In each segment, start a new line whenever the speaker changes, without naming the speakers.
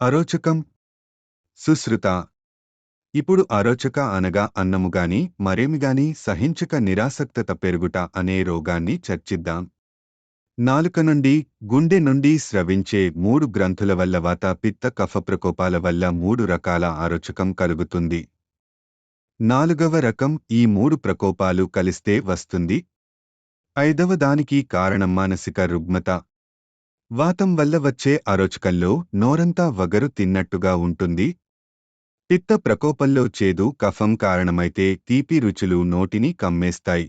అరోచకం. సుశ్రుత. ఇప్పుడు అరోచక అనగా అన్నముగాని మరేమిగాని సహించక నిరాసక్తత పెరుగుట అనే రోగాన్ని చర్చిద్దాం. నాలుక నుండి గుండె నుండి స్రవించే మూడు గ్రంథుల వల్ల వాత పిత్త కఫ ప్రకోపాల వల్ల మూడు రకాల ఆరోచకం కలుగుతుంది. నాలుగవ రకం ఈ మూడు ప్రకోపాలు కలిస్తే వస్తుంది. ఐదవ దానికి కారణం మానసిక రుగ్మత. వాతం వల్ల వచ్చే అరోచకల్లో నోరంతా వగరు తిన్నట్టుగా ఉంటుంది. పిత్త ప్రకోపంలో చేదు కఫం కారణమైతే తీపి రుచులు నోటిని కమ్మేస్తాయి.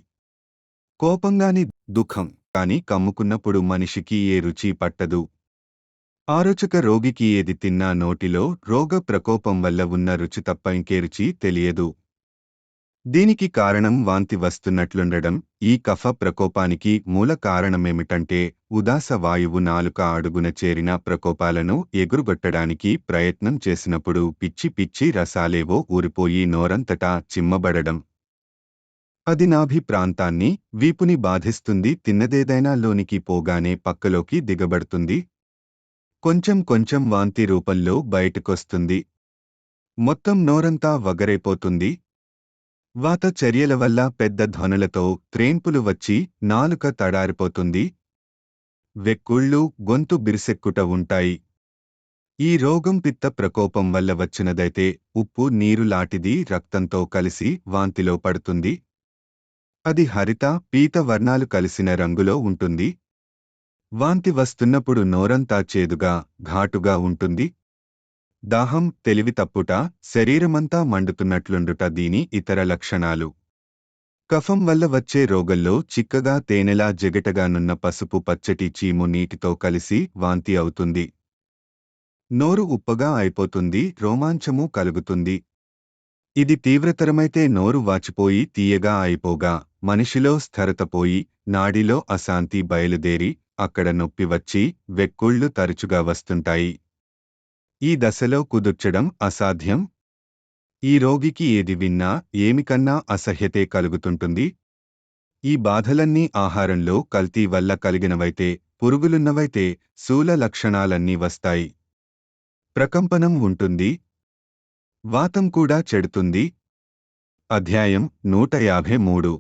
కోపంగాని దుఃఖం కాని కమ్ముకున్నప్పుడు మనిషికి ఏ రుచి పట్టదు. ఆరోచక రోగికి ఏది తిన్నా నోటిలో రోగ ప్రకోపం వల్ల ఉన్న రుచి తప్ప ఇంకే రుచి తెలియదు. దీనికి కారణం వాంతి వస్తున్నట్లుండడం ఈ కఫ ప్రకోపానికి మూల కారణమేమిటంటే ఉదాస వాయువు నాలుక అడుగున చేరిన ప్రకోపాలను ఎగురుగొట్టడానికి ప్రయత్నం చేసినప్పుడు పిచ్చి పిచ్చి రసాలేవో ఊరిపోయి నోరంతటా చిమ్మబడడం. అది నాభి ప్రాంతాన్ని వీపుని బాధిస్తుంది తిన్నదేదైనా లోనికి పోగానే పక్కలోకి దిగబడుతుంది. కొంచెం కొంచెం వాంతి రూపంలో బయటకొస్తుంది. మొత్తం నోరంతా వగరైపోతుంది. వాత చర్యల వల్ల పెద్ద ధ్వనులతో త్రేన్పులు వచ్చి నాలుక తడారిపోతుంది. వెక్కుళ్ళు గొంతు బిరిసెక్కుట ఉంటాయి. ఈ రోగం పిత్త ప్రకోపం వల్ల వచ్చినదైతే ఉప్పు నీరు లాంటిది రక్తంతో కలిసి వాంతిలో పడుతుంది. అది హరిత పీత వర్ణాలు కలిసిన రంగులో ఉంటుంది. వాంతి వస్తున్నప్పుడు నోరంతా చేదుగా ఘాటుగా ఉంటుంది. దాహం తెలివి తప్పుట శరీరమంతా మండుతున్నట్లుండుట దీని ఇతర లక్షణాలు. కఫం వల్ల వచ్చే రోగంలో చిక్కగా తేనెలా జగటగానున్న పసుపు పచ్చటి చీము నీటితో కలిసి వాంతి అవుతుంది. నోరు ఉప్పగా అయిపోతుంది రోమాంచము కలుగుతుంది. ఇది తీవ్రతరమైతే నోరు వాచిపోయి తీయగా అయిపోగా మనిషిలో స్థరతపోయి నాడిలో అశాంతి బయలుదేరి అక్కడ నొప్పి వచ్చి వెక్కుళ్ళు తరచుగా వస్తుంటాయి. ఈ దశలో కుదుర్చడం అసాధ్యం. ఈ రోగికి ఏది విన్నా ఏమికన్నా అసహ్యతే కలుగుతుంటుంది. ఈ బాధలన్నీ ఆహారంలో కల్తీ వల్ల కలిగినవైతే పురుగులున్నవైతే శూల లక్షణాలన్నీ వస్తాయి. ప్రకంపనం ఉంటుంది. వాతం కూడా చెడుతుంది. అధ్యాయం నూట యాభై మూడు.